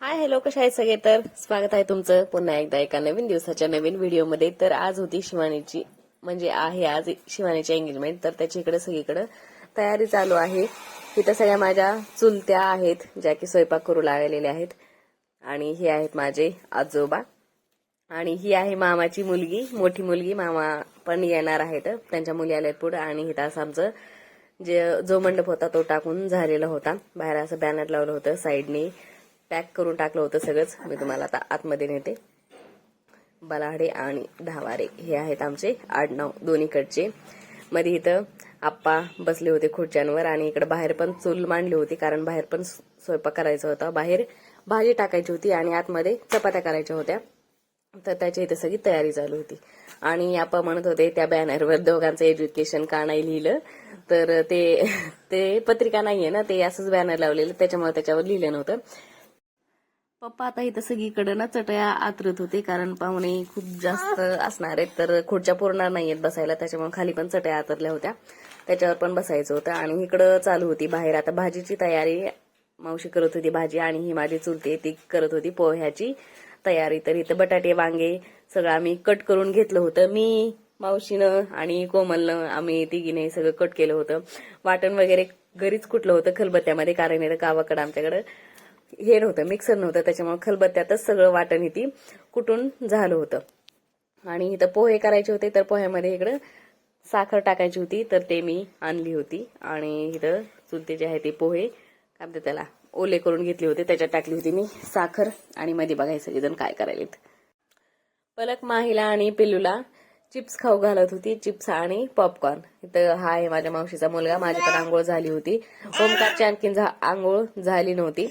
Hi hello कशा आहेत सगळे? तर स्वागत आहे तुमचं पुन्हा एकदा एका नवीन दिवसाच्या नवीन व्हिडिओमध्ये. तर आज होती शिवानीची म्हणजे आहे आज शिवानीची एंगेजमेंट तर त्याच्या इकडे सगळीकडे तयारी चालू आहे. इथं सगळ्या माझ्या चुलत्या आहेत ज्या की स्वयंपाक करू लागलेल्या आहेत. आणि हे आहेत माझे आजोबा. आणि ही आहे मामाची मुलगी मोठी मुलगी. मामा पण येणार आहेत. त्यांच्या मुली आल्यात पुढे. आणि इथं असं आमचं जे जो मंडप होता तो टाकून झालेला होता. बाहेर असं बॅनर लावलं होतं साईडने पॅक करून टाकलं होतं सगळंच. मी तुम्हाला आता आतमध्ये नेते. बलाडे आणि धावारे हे आहेत आमचे आडनाव दोन्हीकडचे. मध्ये इथं आप्पा बसले होते खुर्च्यांवर आणि इकडे बाहेर पण चूल मांडली होती कारण बाहेर पण स्वयंपाक करायचा होता. बाहेर भाजी टाकायची होती आणि आतमध्ये चपात्या करायच्या होत्या. तर त्याच्या इथे सगळी तयारी चालू होती. आणि आप्पा म्हणत होते त्या बॅनरवर दोघांचं एज्युकेशन का नाही लिहिलं? तर ते ते पत्रिका नाहीये ना ते असंच बॅनर लावलेलं त्याच्यामुळे त्याच्यावर लिहिलं नव्हतं. पप्पा आता इथं सगळीकडे ना चटया आतरत होते कारण पाहुणे खूप जास्त असणार आहेत तर खुर्च्या पुरणार नाहीयेत बसायला त्याच्यामुळे खाली पण चटया आतरल्या होत्या. त्याच्यावर पण बसायचं होतं आणि इकडं चालू होती बाहेर. आता भाजीची तयारी मावशी करत होती भाजी आणि ही माझी चुलते ती करत होती पोह्याची तयारी. तर इथं बटाटे वांगे सगळं आम्ही कट करून घेतलं होतं. मी मावशीनं आणि कोमलनं आम्ही तिघीने सगळं कट केलं होतं. वाटण वगैरे घरीच कुठलं होतं खलबत्त्यामध्ये कारण इथं गावाकडं आमच्याकडं हे नव्हतं मिक्सर नव्हतं त्याच्यामुळे खलबत्त्यातच सगळं वाटण ती कुठून झालं होतं. आणि इथं पोहे करायचे होते तर पोह्यामध्ये इकडं साखर टाकायची होती तर ते मी आणली होती. आणि इथं चुलते जे आहे ते पोहे काय म्हणतात त्याला ओले करून घेतले होते त्याच्यात टाकली होती मी साखर. आणि मध्ये बघायचं सगळेजण काय करायलेत. पलक माहीला आणि पिल्लूला चिप्स खाऊ घालत होती चिप्स आणि पॉपकॉर्न इथं हा आहे माझ्या मावशीचा मुलगा माझी पण आंघोळ झाली होती. ओमकारची आणखीन झा- आंघोळ झाली नव्हती.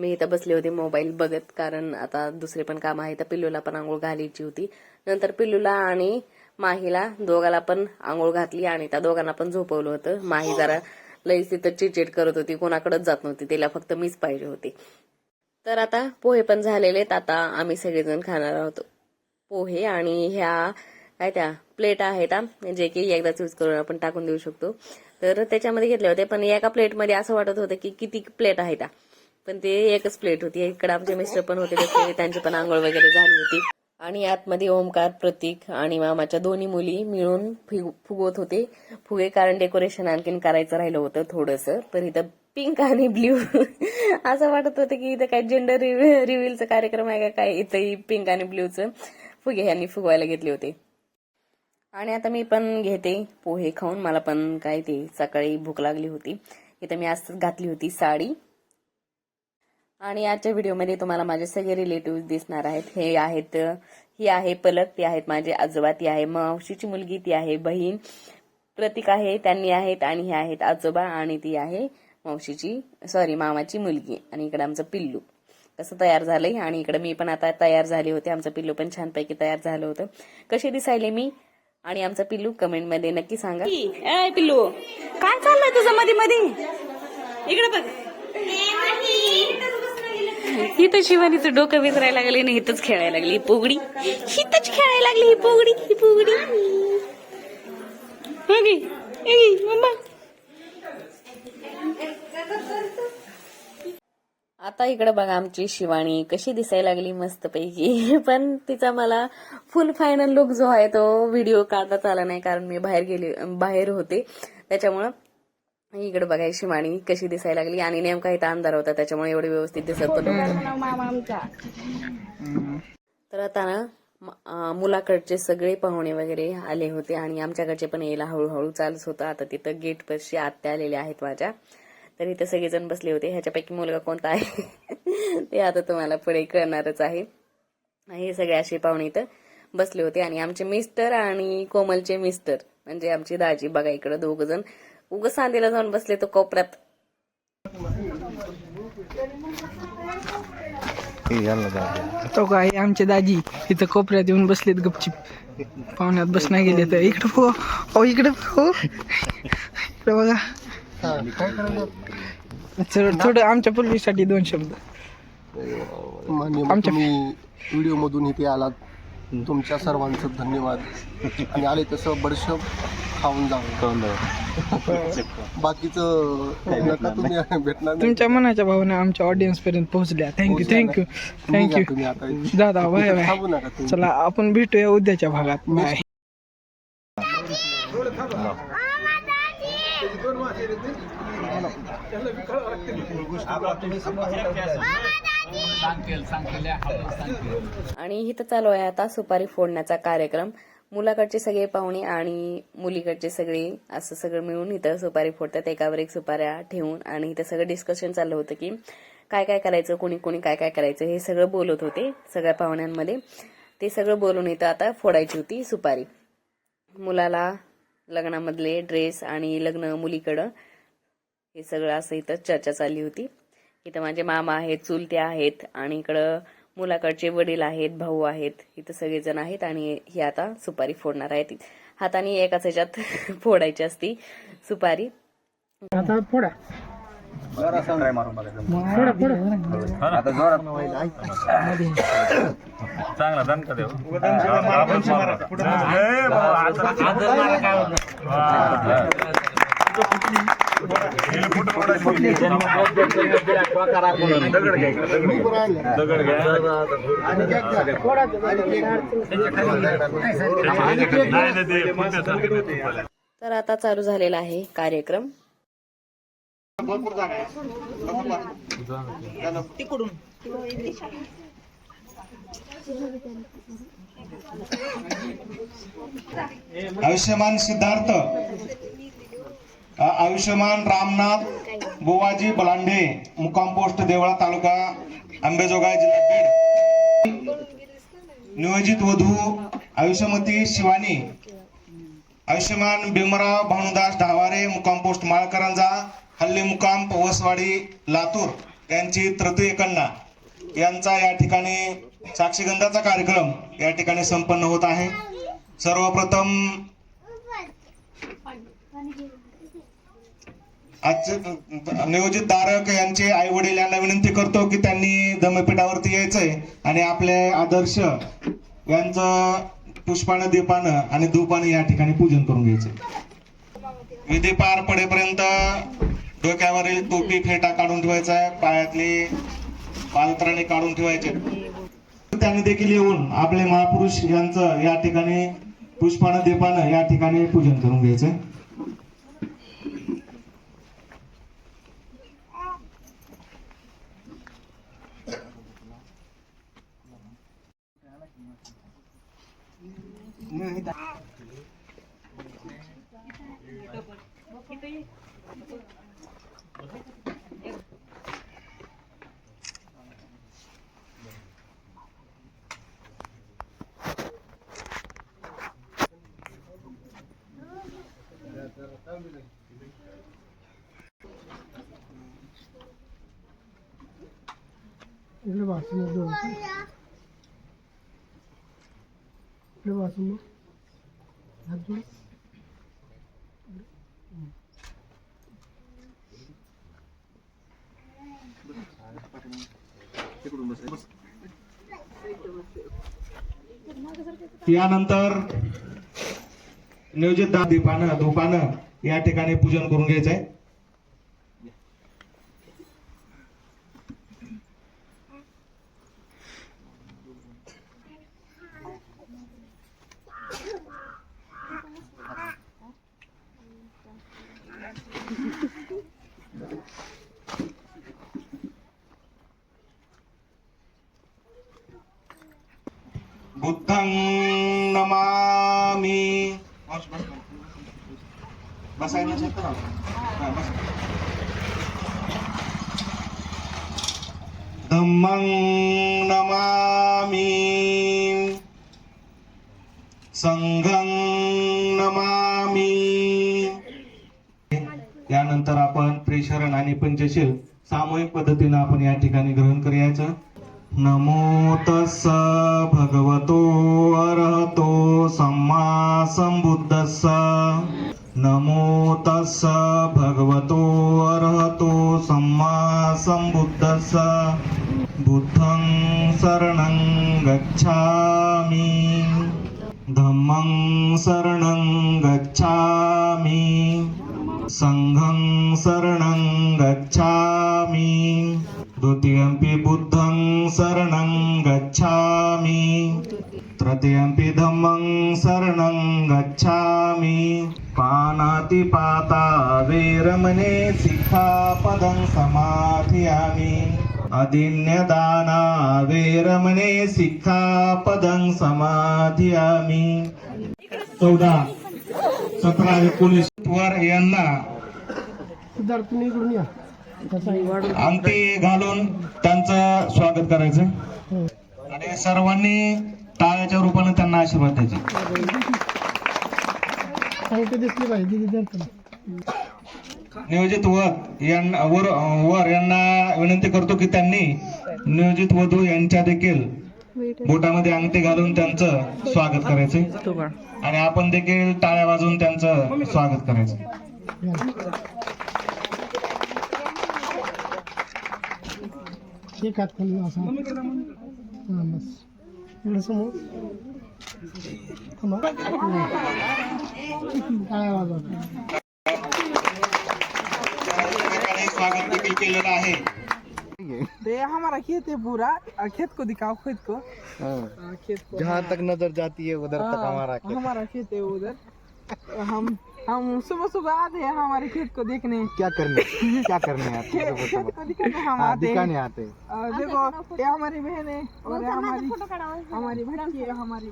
मी इथं बसले होते मोबाईल बघत कारण आता दुसरे पण काम आहे तर पिल्लूला पण आंघोळ घालायची होती. नंतर पिल्लूला आणि माहीला दोघाला पण आंघोळ घातली आणि त्या दोघांना पण झोपवलं होतं. माही जरा लईच तिथं चिडचिड करत होती कोणाकडेच जात नव्हती. तिला फक्त मीच पाहिजे होती. तर आता पोहे पण झालेले आहेत. आता आम्ही सगळेजण खाणार आहोत पोहे. आणि ह्या काय त्या प्लेट आहेत जे की एकदाच यूज करून आपण टाकून देऊ शकतो. तर त्याच्यामध्ये घेतले होते पण एका प्लेटमध्ये असं वाटत होतं की किती प्लेट आहेत त्या पण ते एकच प्लेट होती. इकडे आमचे मिस्टर पण होते त्यांची पण आंघोळ वगैरे झाली होती. आणि आतमध्ये ओमकार प्रतीक आणि मामाच्या दोन्ही मुली मिळून फुग- फुगवत होते. फुगे कारण डेकोरेशन आणखीन करायचं राहिलं होतं थोडंसं. तर इथं पिंक आणि ब्ल्यू असं वाटत होतं की इथं काय जेंडर रिव्हिलचा कार्यक्रम आहे का काय? इथंही पिंक आणि ब्ल्यूचं फुगे यांनी फुगवायला घेतले होते. आणि आता मी पण घेते पोहे खाऊन. मला पण काय ते सकाळी भूक लागली होती. इथं मी आज घातली होती साडी. आणि आजच्या व्हिडिओमध्ये तुम्हाला माझे सगळे रिलेटिव्ह दिसणार आहेत. हे आहेत ही आहे पलक ती आहेत माझे आजोबा ती आहे मावशीची मुलगी ती आहे बहीण. प्रतीक आहे त्यांनी आहेत आणि हे आहेत आजोबा आणि ती आहे मावशीची सॉरी मामाची मुलगी आणि इकडे आमचं पिल्लू. कसं तयार झालंय आणि इकडे मी पण आता तयार झाले होते. आमचं पिल्लू पण छानपैकी तयार झालं होतं. कसे दिसायले मी? आणि आमचं पिल्लू कमेंटमध्ये नक्की सांगा. पिल्लू काय चाललंय तुझं मध्ये मध्ये इकडे बघ. ही तर शिवानीचं डोकं विसरायला लागले ना हिथंच खेळायला लागली. ही पोगडी. खेळायला लागली ही पोगडी ही पोगडी. आता इकडे बघा आमची शिवानी कशी दिसायला लागली मस्तपैकी. पण तिचा मला फुल फायनल लुक जो आहे तो व्हिडिओ काढताच आला नाही कारण मी बाहेर गेले बाहेर होते. त्याच्यामुळं इकडे बघा ही शिवानी कशी दिसायला लागली. आणि नेमका इथं अंधार होता त्याच्यामुळे एवढे व्यवस्थित दिसत पण नव्हतं. तर आता ना मुलाकडचे सगळे पाहुणे वगैरे आले होते आणि आमच्याकडचे पण यायला हळूहळू चालूच होतं. आता तिथं गेट पशी आत्या आलेल्या आहेत माझ्या. तर इथे सगळेजण बसले होते. ह्याच्यापैकी मुलगा कोणता आहे? ते आता तुम्हाला पुढे कळणारच आहे. हे सगळे असे पाहुणे इथं बसले होते. आणि आमचे मिस्टर आणि कोमलचे मिस्टर म्हणजे आमची दाजी बघा इकडं दोघ जण उग सांदेला जाऊन बसले तो कोपऱ्यात. तो काय आमचे दाजी इथं कोपऱ्यात येऊन बसलेत गपचिप. पाहुण्यात बसण्या गेले तर. इकडे हो अहो इकडे हो इकडे बघा. थोडं थोडं आमच्या पूर्वीसाठी दोन शब्द. आमच्या- व्हिडिओ मधून इथे आलात. तुमच्या सर्वांचं धन्यवाद. आणि आले तसं बडशप. खाऊन जावं बाकीचं नका तुम्ही भेटणार नाही. तुमच्या मनाच्या भावना आमच्या ऑडियन्स पर्यंत पोहोचल्या. थँक्यू थँक्यू तुम्ही थँक्यू तुम्ही आता. दादा बाय बाय. थांबू नका तुम्ही. चला आपण भेटूया उद्याच्या भागात. बाय आणि इथं चालू आहे आता सुपारी फोडण्याचा कार्यक्रम. मुलाकडचे सगळे पाहुणे आणि मुलीकडचे सगळे असं सगळं मिळून इथं सुपारी फोडतात. एकावर एक सुपाऱ्या ठेवून आणि इथं सगळं डिस्कशन चाललं होतं की काय काय करायचं कोणी कोणी काय काय करायचं हे सगळं बोलत होते सगळ्या पाहुण्यांमध्ये. ते सगळं बोलून इथं आता फोडायची होती सुपारी. मुलाला लग्नामधले ड्रेस आणि लग्न मुलीकडं हे सगळं असं इथं चर्चा चालली होती. इथं माझे मामा आहेत चुलते आहेत आणि इकडं मुलाकडचे वडील आहेत भाऊ आहेत इथं सगळेजण आहेत आणि ही आता सुपारी फोडणार आहेत हाताने एकाच ह्याच्यात फोडायची असती सुपारी आता फोडा चांगला दणका देऊ आपण आता-. तर आता चालू झालेला आहे कार्यक्रम आयुष्यमान सिद्धार्थ आयुष्यमान रामनाथ बुवाजी बलांडे मुक्काम पोस्ट देवळा तालुका अंबेजोगाई जिल्हा बीड. नियोजित वधू आयुष्यमती शिवानी आयुष्यमान भीमराव भानुदास ढावारे मुक्काम पोस्ट माळकरांजा हल्ली मुक्काम पवसवाडी लातूर यांची तृतीय कन्या. यांचा या ठिकाणी साक्षीगंधाचा कार्यक्रम या ठिकाणी संपन्न होत आहे. सर्वप्रथम आजचे नियोजित धारक यांचे आई वडील यांना विनंती करतो की त्यांनी दमपीठावरती यायचंय आणि आपले आदर्श यांचं पुष्पानं दीपानं आणि धूपानं या ठिकाणी पूजन करून घ्यायचंय. विधी पार पडेपर्यंत डोक्यावरील टोपी फेटा काढून ठेवायचा आहे पायातली पालत्राणे काढून ठेवायचे त्यांनी देखील येऊन आपले महापुरुष यांचं या ठिकाणी पुष्पानं दीपानं या ठिकाणी पूजन करून घ्यायचंय. इकडे वाचून इकडे वाचून हात यानंतर नियोजित दहा दीपानं धूपानं या ठिकाणी पूजन करून घ्यायचंय. बुद्धं नमामि। बस बस बसायला नसेल तर बस. धम्मं नमामि। संघं नमामि। यानंतर आपण प्रेशरण आणि पंचशील सामूहिक पद्धतीनं आपण या ठिकाणी ग्रहण करायचं. नमो तस्स भगवतो अरहतो सम्मा संबुद्धस्स नमो तस्स भगवतो अरहतो सम्मा संबुद्धस्स बुद्धं शरणं गच्छामि। धम्मं शरणं गच्छामि। सङ्घं शरणं गच्छामि। द्वितीयंपि बुद्धं शरणं गच्छामि। तृतीयंपि धम्मं शरणं गच्छामि। पानातिपाता वीरमने शिखापदं समाधियामि। अदिन्यदाना वीरमने शिखापदं समाधियामि। चौदा सतरा एकोणीस वर यांना अंगठी घालून त्यांचं स्वागत करायचं. आणि सर्वांनी टाळ्याच्या रूपाने त्यांना आशीर्वाद द्यायचे. नियोजित वध यांना वर वर यांना विनंती करतो की त्यांनी नियोजित वधू यांच्या देखील बोटामध्ये अंगठी घालून त्यांचं स्वागत करायचे. आणि आपण देखील टाळ्या वाजवून त्यांचं स्वागत करायचं. एक हात खाली असा हा बस। एवढं समोर. काय स्वागत देखील केलेलं आहे ते हमारा खेत है पूरा। आ, खेत को दिखाओ खेत को। हाँ, खेत को। जहाँ तक नज़र जाती है उधर तक हाँ, हमारा खेत हमारा खेत है उधर। हम हम सुबह सुबह आते हैं हमारे खेत को देखने। क्या करने? क्या करने आते हैं? खेत खेत को दिखाने हम हाँ, आते हैं। दिखाने आते हैं देखो ये हमारी बहन है और हमारी हमारी भटकी है हमारी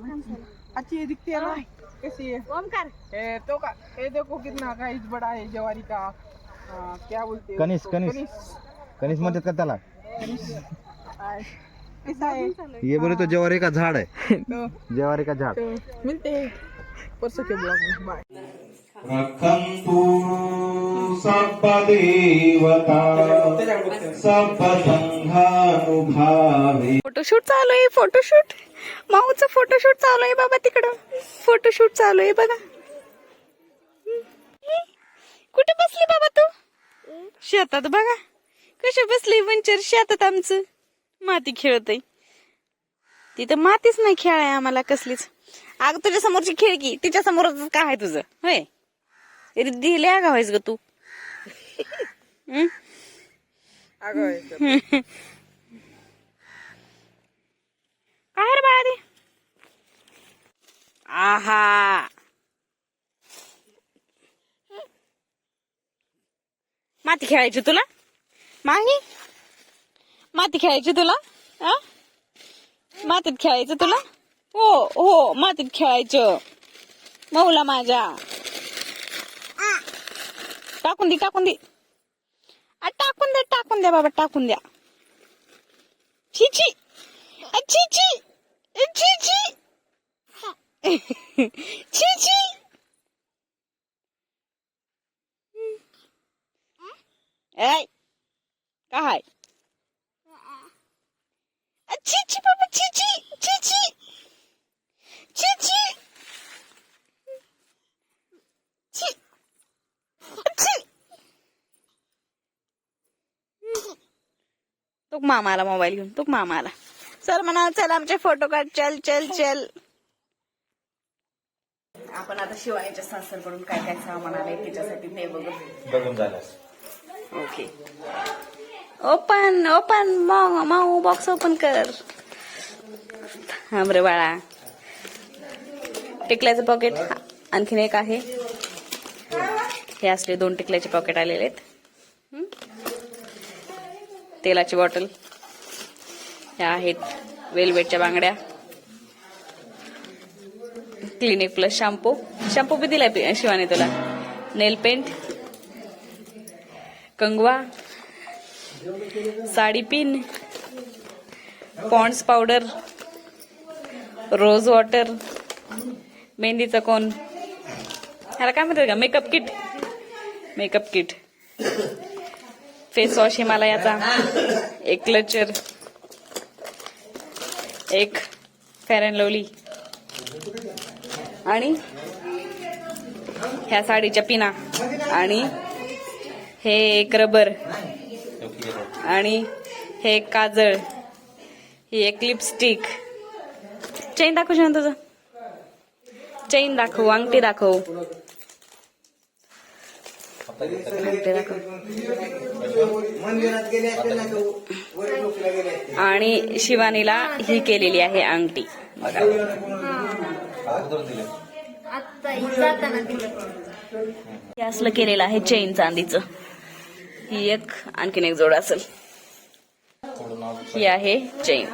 अच्छी दिखती है ना? कैसी है? ओमकार ए, तो का ये देखो कितना गाइस बड़ा है जवारी का। क्या बोलते हैं? कनिस, उसको? कनिस. कनिष्ठ म्हणतात का त्याला आ, कैसा है। ये बोले तो जवारी का झाड है। तो जवारी का झाड। तो मिलते हैं। परसों के ब्लॉग में। बाय रक्षन्तु फोटोशूट चालू आहे फोटोशूट माऊचं फोटोशूट चालू आहे बाबा तिकडं. फोटोशूट चालू आहे बघा. कुठे बसली बाबा तू? शेतात बघा. कशी बसली वंचर शेतात आमचं? माती खेळत तिथं मातीच नाही खेळाय आम्हाला कसलीच. अगं तुझ्या समोरची खेळकी तिच्या समोरच काय आहे तुझं? होय? दिले आगा व्हायस ग तू? काय रे बाळा आहा. माती खेळायची तुला? माही? माती खेळायची तुला? आ? मातीत खेळायचं तुला? हो हो मातीत खेळायचं. मऊला माझ्या. टाकून दे टाकून दे आ, टाकून दे टाकून द्या बाबा टाकून द्या छी छी आ, छी छी ए, छी छी छी छी ऐ काय आ, छी छी बाबा छी छी छी छी तो मामाला मोबाईल घेऊन तो मामाला. सर म्हणा चल आमचे फोटो काढ चल चल चल. आपण आता शिवानीच्या सासरकडून काय काय सामान आलंय त्याच्यासाठी ते बघू. बघून ओके. ओपन ओपन माऊ माऊ बॉक्स ओपन कर. रे बाळा. टिकल्याचं पॉकेट आणखीन एक आहे. हे असले दोन टिकल्याचे पॉकेट आलेले आहेत. हं? तेलाची बॉटल. ह्या आहेत वेलवेटच्या बांगड्या. क्लिनिक प्लस शॅम्पू शॅम्पू बी दिलाय शिवाने तुला. नेल पेंट कंगवा. Sari pin Pond's powder rose water मेहंदीचं कोण? ह्याला काय म्हणतात का? Makeup kit makeup kit face wash हिमालयाचा एक क्लचर एक फेअर अँड लवली. आणि ह्या साडीच्या पिना. आणि हे एक रबर. आणि हे एक काजळ. ही एक लिपस्टिक चैन दाखवू शकतो तुझं चैन दाखवू अंगठी दाखव अंगठी दाखव. आणि शिवानीला ही केलेली आहे अंगठी. बघा हे असलं केलेलं आहे चैन चांदीचं. ही एक आणखीन एक जोड असेल. ही आहे चैन.